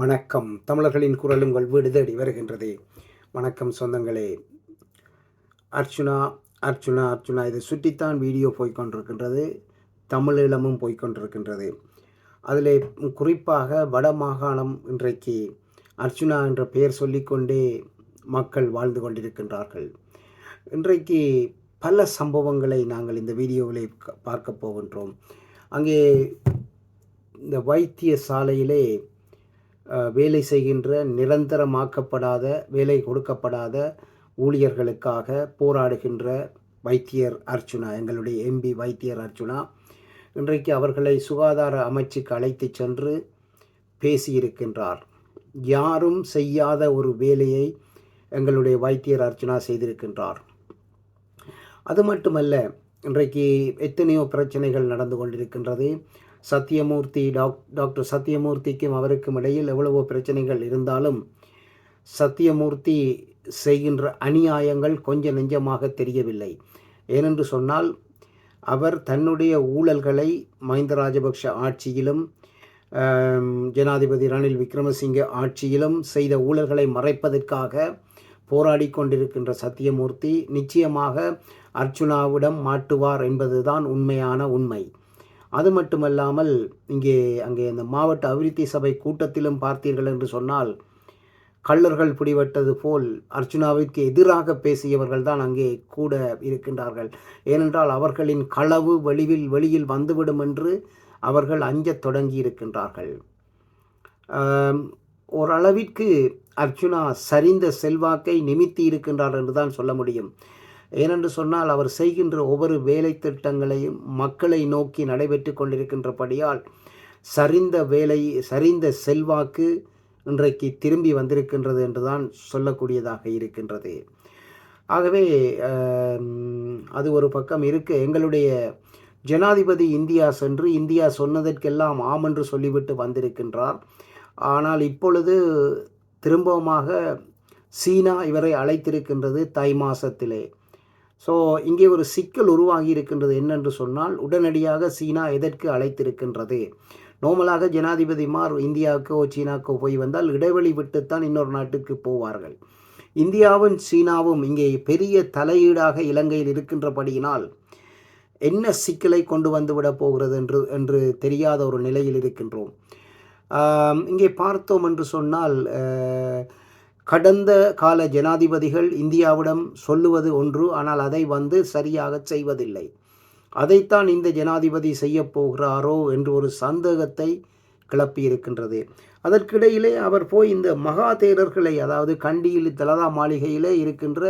வணக்கம். தமிழர்களின் குரல் உங்கள் வீடு தேடி வருகின்றது. வணக்கம் சொந்தங்களே. அர்ச்சுனா அர்ச்சுனா அர்ச்சுனா இதை சுற்றித்தான் வீடியோ போய்க்கொண்டிருக்கின்றது தமிழீழமும் போய்கொண்டிருக்கின்றது. அதில் குறிப்பாக வட மாகாணம் இன்றைக்கு அர்ச்சுனா என்ற பெயர் சொல்லிக்கொண்டே மக்கள் வாழ்ந்து கொண்டிருக்கின்றார்கள். இன்றைக்கு பல சம்பவங்களை நாங்கள் இந்த வீடியோவிலே பார்க்க போகின்றோம். அங்கே இந்த வைத்திய சாலையிலே வேலை செய்கின்ற நிரந்தரமாக்கப்படாத வேலை கொடுக்கப்படாத ஊழியர்களுக்காக போராடுகின்ற வைத்தியர் அர்ச்சுனா எங்களுடைய எம்பி வைத்தியர் அர்ச்சுனா இன்றைக்கு அவர்களை சுகாதார அமைச்சுக்கு அழைத்து சென்று பேசியிருக்கின்றார். யாரும் செய்யாத ஒரு வேலையை எங்களுடைய வைத்தியர் அர்ச்சுனா செய்திருக்கின்றார். அது மட்டுமல்ல இன்றைக்கு எத்தனையோ பிரச்சனைகள் நடந்து கொண்டிருக்கின்றது. சத்யமூர்த்தி டாக் டாக்டர் சத்யமூர்த்திக்கும் அவருக்கும் இடையில் எவ்வளவோ பிரச்சனைகள் இருந்தாலும் சத்தியமூர்த்தி செய்கின்ற அநியாயங்கள் கொஞ்சம் நெஞ்சமாக தெரியவில்லை. ஏனென்று சொன்னால் அவர் தன்னுடைய ஊழல்களை மஹிந்த ராஜபக்ஷ ஆட்சியிலும் ஜனாதிபதி ரணில் விக்ரமசிங்க ஆட்சியிலும் செய்த ஊழல்களை மறைப்பதற்காக போராடி கொண்டிருக்கின்ற சத்தியமூர்த்தி நிச்சயமாக அர்ச்சுனாவிடம் மாட்டுவார் என்பதுதான் உண்மையான உண்மை. அது மட்டுமல்லாமல் இங்கே அங்கே இந்த மாவட்ட அபிவிருத்தி சபை கூட்டத்திலும் பார்த்தீர்கள் என்று சொன்னால் கள்ளர்கள் பிடிபட்டது போல் அர்ஜுனாவிற்கு எதிராக பேசியவர்கள் தான் அங்கே கூட இருக்கின்றார்கள். ஏனென்றால் அவர்களின் களவு வழிவில் வெளியில் வந்துவிடும் என்று அவர்கள் அஞ்சத் தொடங்கி இருக்கின்றார்கள் ஓரளவிற்கு அர்ச்சுனா சரிந்த செல்வாக்கை நிமித்தி இருக்கின்றார் என்று தான் சொல்ல முடியும். ஏனென்று சொன்னால் அவர் செய்கின்ற ஒவ்வொரு வேலை திட்டங்களையும் மக்களை நோக்கி நடைபெற்று கொண்டிருக்கின்றபடியால் சரிந்த வேலை சரிந்த செல்வாக்கு இன்றைக்கு திரும்பி வந்திருக்கின்றது என்றுதான் சொல்லக்கூடியதாக இருக்கின்றது. ஆகவே அது ஒரு பக்கம் இருக்கு. எங்களுடைய ஜனாதிபதி இந்தியா சென்று இந்தியா சொன்னதற்கெல்லாம் ஆம் என்று சொல்லிவிட்டு வந்திருக்கின்றார். ஆனால் இப்பொழுது திரும்பவுமாக சீனா இவரை அழைத்திருக்கின்றது தை மாசத்திலே. ஸோ இங்கே ஒரு சிக்கல் உருவாகி இருக்கின்றது என்னென்று சொன்னால் உடனடியாக சீனா எதற்கு அழைத்திருக்கின்றது? நோமலாக ஜனாதிபதிமார் இந்தியாவுக்கோ சீனாக்கோ போய் வந்தால் இடைவெளி விட்டுத்தான் இன்னொரு நாட்டுக்கு போவார்கள். இந்தியாவும் சீனாவும் இங்கே பெரிய தலையீடாக இலங்கையில் இருக்கின்றபடியினால் என்ன சிக்கலை கொண்டு வந்துவிடப் போகிறது என்று என்று தெரியாத ஒரு நிலையில் இருக்கின்றோம். இங்கே பார்த்தோம் என்று சொன்னால் கடந்த கால ஜனாதிபதிகள் இந்தியாவிடம் சொல்லுவது ஒன்று ஆனால் அதை வந்து சரியாக செய்வதில்லை. அதைத்தான் இந்த ஜனாதிபதி செய்யப்போகிறாரோ என்று ஒரு சந்தேகத்தை கிளப்பி இருக்கின்றது அதற்கிடையிலே அவர் போய் இந்த மகாதேரர்களை அதாவது கண்டியில் தலதா மாளிகையிலே இருக்கின்ற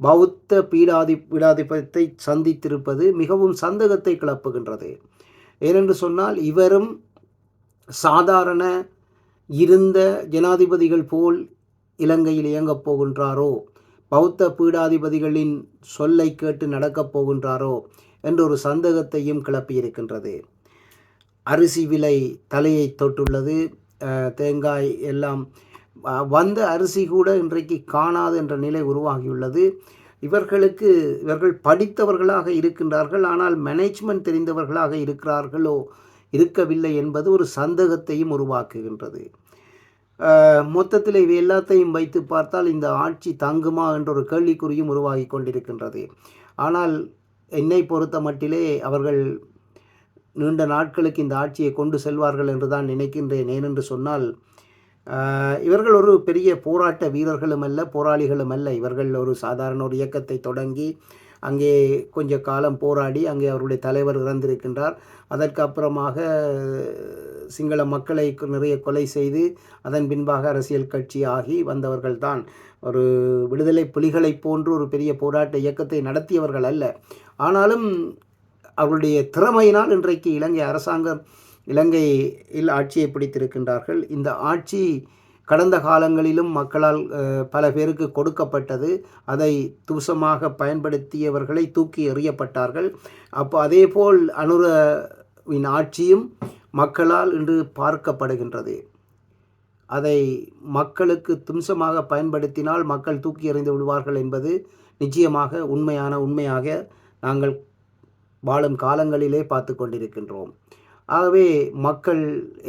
பௌத்த பீடாதி பீடாதிபத்தை சந்தித்திருப்பது மிகவும் சந்தேகத்தை கிளப்புகின்றது. ஏனென்று சொன்னால் இவரும் சாதாரண இருந்த ஜனாதிபதிகள் போல் இலங்கையில் இயங்கப் போகின்றாரோ? பௌத்த பீடாதிபதிகளின் சொல்லை கேட்டு நடக்கப் போகின்றாரோ? என்ற ஒரு சந்தேகத்தையும் கிளப்பியிருக்கின்றது. அரிசி விலை தலையை தொட்டுள்ளது. தேங்காய் எல்லாம் வந்த அரிசி கூட இன்றைக்கு காணாது என்ற நிலை உருவாகியுள்ளது. இவர்களுக்கு இவர்கள் படித்தவர்களாக இருக்கின்றார்கள். ஆனால் மேனேஜ்மெண்ட் தெரிந்தவர்களாக இருக்கிறார்களோ? இருக்கவில்லை என்பது ஒரு சந்தேகத்தையும் உருவாக்குகின்றது. மொத்தத்தில் இவை எல்லாத்தையும் வைத்து பார்த்தால் இந்த ஆட்சி தங்குமா என்ற ஒரு கேள்விக்குறியும் உருவாகி கொண்டிருக்கின்றது. ஆனால் என்னை பொறுத்த மட்டிலே அவர்கள் நீண்ட நாட்களுக்கு இந்த ஆட்சியை கொண்டு செல்வார்கள் என்று தான் நினைக்கின்றேன். ஏனென்று சொன்னால் இவர்கள் ஒரு பெரிய போராட்ட வீரர்களும் அல்ல போராளிகளும் அல்ல. இவர்கள் ஒரு சாதாரண ஒரு இயக்கத்தை தொடங்கி அங்கே கொஞ்ச காலம் போராடி அங்கே அவருடைய தலைவர் இறந்திருக்கின்றார். அதற்கு அப்புறமாக சிங்கள மக்களை நிறைய கொலை செய்து அதன் பின்பாக அரசியல் கட்சி ஆகி வந்தவர்கள் தான் ஒரு விடுதலை புலிகளைப் போன்று ஒரு பெரிய போராட்ட இயக்கத்தை நடத்தியவர்கள் அல்ல. ஆனாலும் அவருடைய திறமையினால் இன்றைக்கு இலங்கை அரசாங்கம் இலங்கையில் ஆட்சியை பிடித்திருக்கின்றார்கள். இந்த ஆட்சி கடந்த காலங்களிலும் மக்களால் பல பேருக்கு கொடுக்கப்பட்டது. அதை தூசமாக பயன்படுத்தியவர்களை தூக்கி எறியப்பட்டார்கள். அப்போ அதேபோல் அனுரவின் ஆட்சியும் மக்களால் இன்று பார்க்கப்படுகின்றது. அதை மக்களுக்கு தும்சமாக பயன்படுத்தினால் மக்கள் தூக்கி எறிந்து விடுவார்கள் என்பது நிச்சயமாக உண்மையான உண்மையாக நாங்கள் வாழும் காலங்களிலே பார்த்து கொண்டிருக்கின்றோம். ஆகவே மக்கள்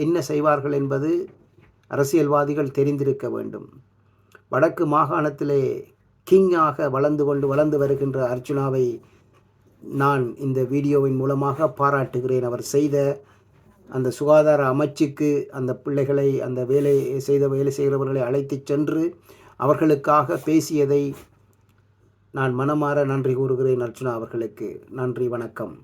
என்ன செய்வார்கள் என்பது அரசியல்வாதிகள் தெரிந்திருக்க வேண்டும். வடக்கு மாகாணத்திலே கிங்காக வளர்ந்து கொண்டு வளர்ந்து வருகின்ற அர்ச்சுனாவை நான் இந்த வீடியோவின் மூலமாக பாராட்டுகிறேன். அவர் செய்த அந்த சுகாதார அமைச்சுக்கு அந்த பிள்ளைகளை அந்த வேலை செய்த வேலை செய்கிறவர்களை அழைத்துச் சென்று அவர்களுக்காக பேசியதை நான் மனமாற நன்றி கூறுகிறேன் அர்ச்சுனா அவர்களுக்கு. நன்றி வணக்கம்.